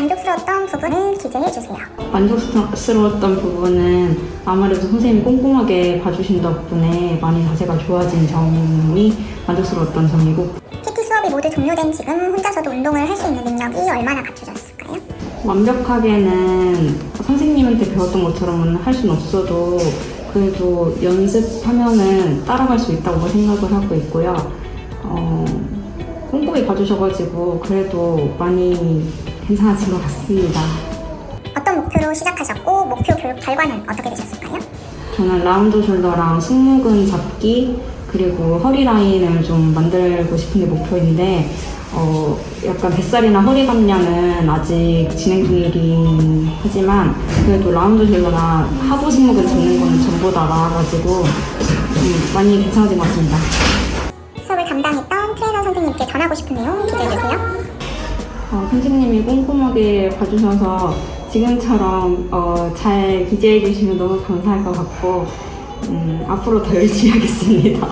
만족스러웠던 부분을 기재해 주세요. 만족스러웠던 부분은 아무래도 선생님이 꼼꼼하게 봐주신 덕분에 많이 자세가 좋아진 점이 만족스러웠던 점이고 PT 수업이 모두 종료된 지금 혼자서도 운동을 할 수 있는 능력이 얼마나 갖춰졌을까요? 완벽하게는 선생님한테 배웠던 것처럼은 할 수는 없어도 그래도 연습하면은 따라갈 수 있다고 생각을 하고 있고요. 어, 꼼꼼히 봐주셔가지고 그래도 많이 괜찮아진 것 같습니다. 어떤 목표로 시작하셨고 목표 교육 결과는 어떻게 되셨을까요? 저는 라운드 숄더랑 승모근 잡기 그리고 허리 라인을 좀 만들고 싶은 게 목표인데 어, 약간 뱃살이나 허리 감량은 아직 진행 중이긴 하지만 그래도 라운드 숄더나 하부 승모근 잡는 거는 전보다 나아가지고 음, 많이 괜찮아진 것 같습니다. 수업을 담당했던 트레이너 선생님께 전하고 싶은 내용 기재해 주세요. 어, 선생님이 꼼꼼하게 봐주셔서 지금처럼 어, 잘 기재해 주시면 너무 감사할 것 같고 음, 앞으로 더 열심히 하겠습니다.